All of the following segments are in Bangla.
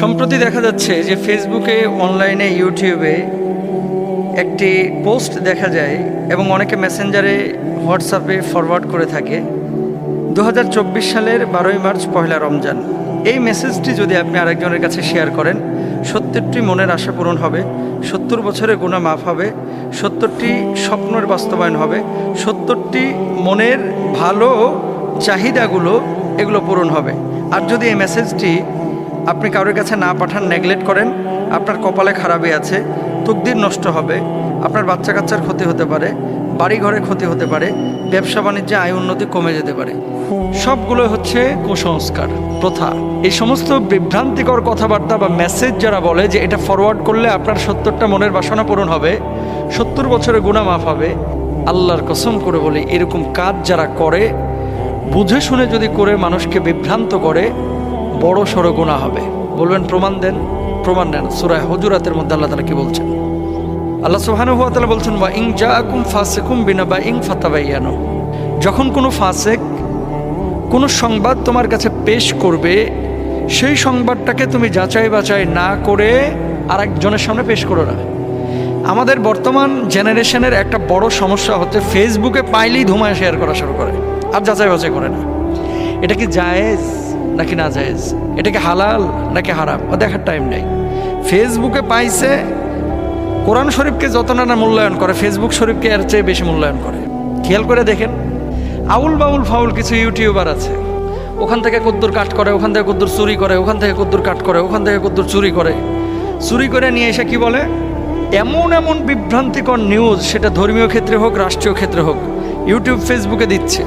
সম্প্রতি দেখা যাচ্ছে যে ফেসবুকে অনলাইনে ইউটিউবে একটি পোস্ট দেখা যায় এবং অনেকে মেসেঞ্জারে হোয়াটসঅ্যাপে ফরওয়ার্ড করে থাকে। দু হাজার চব্বিশ সালের বারোই মার্চ পয়লা রমজান। এই মেসেজটি যদি আপনি আরেকজনের কাছে শেয়ার করেন, সত্তরটি মনের আশা পূরণ হবে, সত্তর বছরের গুণা মাফ হবে, সত্তরটি স্বপ্নের বাস্তবায়ন হবে, সত্তরটি মনের ভালো চাহিদাগুলো এগুলো পূরণ হবে। আর যদি এই মেসেজটি আপনি কারোর কাছে না পাঠান নেগলেক্ট করেন, আপনার কপালে খারাপই আছে, তকদির নষ্ট হবে, আপনার বাচ্চা কাচ্চার ক্ষতি হতে পারে বাড়ি ঘরে ক্ষতি হতে পারে, ব্যবসা বাণিজ্যে আয় উন্নতি কমে যেতে পারে। সবগুলো হচ্ছে কুসংস্কার, প্রথা। এই সমস্ত বিভ্রান্তিকর কথাবার্তা বা মেসেজ যারা বলে যে এটা ফরওয়ার্ড করলে আপনার সত্তরটা মনের বাসনা পূরণ হবে, সত্তর বছরের গুণা মাফ হবে, আল্লাহর কসম করে বলি, এরকম কাজ যারা করে, বুঝে শুনে যদি করে, মানুষকে বিভ্রান্ত করে বড় সড়ো গুণা হবে। বলবেন, প্রমাণ দেন প্রমাণ দেন সুরায় হজুরাতের মধ্যে আল্লাহ তালা কি বলছেন? আল্লাহ সুবহানাহু ওয়া তাআলা বলছেন, ওয়া ইং জাআকুম বিনা বা ইং ফাতাবায়ানু যখন কোনো ফাসেক কোনো সংবাদ তোমার কাছে পেশ করবে, সেই সংবাদটাকে তুমি যাচাই বাছাই না করে আর একজনের সামনে পেশ করো না। আমাদের বর্তমান জেনারেশনের একটা বড় সমস্যা হচ্ছে, ফেসবুকে পাইলেই ধুমায় শেয়ার করা শুরু করে, আর যাচাই বাছাই করে না। এটা কি জায়েজ? নাকি না জায়েজ এটা কি হালাল নাকি হারাম? ও দেখার টাইম নেই। ফেসবুকে পাইছে, কোরআন শরীফকে যত না মূল্যায়ন করে ফেসবুক শরীফকে এর চেয়ে বেশি মূল্যায়ন করে। খেয়াল করে দেখেন, আউল বাউল ফাউল কিছু ইউটিউবার আছে। ওখান থেকে কদ্দুর কাট করে, ওখান থেকে কদ্দুর চুরি করে, ওখান থেকে কদ্দুর কাট করে, ওখান থেকে কদ্দুর চুরি করে। চুরি করে নিয়ে এসে কি বলে? এমন এমন বিভ্রান্তিকর নিউজ সেটা ধর্মীয় ক্ষেত্রে হোক, রাষ্ট্রীয় ক্ষেত্রে হোক ইউটিউব ফেসবুকে দিচ্ছে।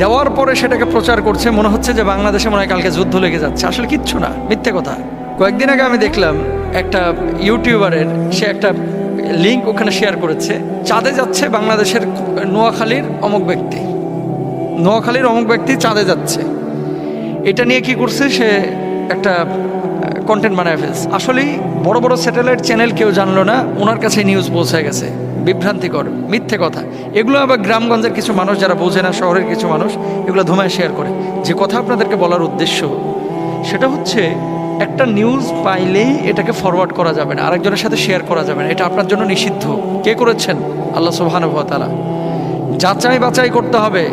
দেওয়ার পরে সেটাকে প্রচার করছে, মনে হচ্ছে যে বাংলাদেশে মনে হয় কালকে যুদ্ধ লেগে যাচ্ছে। আসলে কিচ্ছু না, মিথ্যে কথা। কয়েকদিন আগে আমি দেখলাম একটা ইউটিউবারের, সে একটা লিঙ্ক ওখানে শেয়ার করেছে। চাঁদে যাচ্ছে বাংলাদেশের নোয়াখালীর অমুক ব্যক্তি। নোয়াখালীর অমুক ব্যক্তি চাঁদে যাচ্ছে। এটা নিয়ে কি করছে, সে একটা কন্টেন্ট বানায় ফেলছে। আসলেই বড় বড় স্যাটেলাইট চ্যানেল কেউ জানলো না, ওনার কাছে নিউজ পৌঁছে গেছে। বিভ্রান্তিকর, মিথ্যে কথা। এগুলো আবার গ্রামগঞ্জের কিছু মানুষ যারা বোঝে না, শহরের কিছু মানুষ, এগুলো ধুমায় শেয়ার করে। যে কথা আপনাদেরকে বলার উদ্দেশ্য, সেটা হচ্ছে একটা নিউজ পাইলেই এটাকে ফরওয়ার্ড করা যাবে না, আরেকজনের সাথে শেয়ার করা যাবে না। এটা আপনার জন্য নিষিদ্ধ। কে করেছেন? আল্লাহ সুবাহানুভতালা যাচাই বাছাই করতে হবে।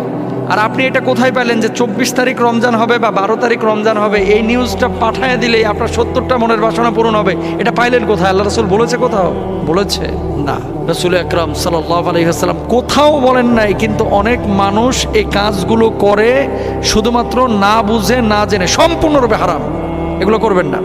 আর আপনি এটা কোথায় পেলেন যে চব্বিশ তারিখ রমজান হবে বা বারো তারিখ রমজান হবে, এই নিউজটা পাঠায় দিলেই আপনার সত্তরটা মনের বাসনা পূরণ হবে। এটা পাইলেন কোথায়? আল্লাহ রসুল বলেছে কোথাও? বলেছে না। রসুল আকরাম সাল্লাহ আলহিহাসাল্লাম কোথাও বলেন নাই, কিন্তু অনেক মানুষ এই কাজগুলো করে শুধুমাত্র না বুঝে, না জেনে সম্পূর্ণরূপে হারাম। এগুলো করবেন না।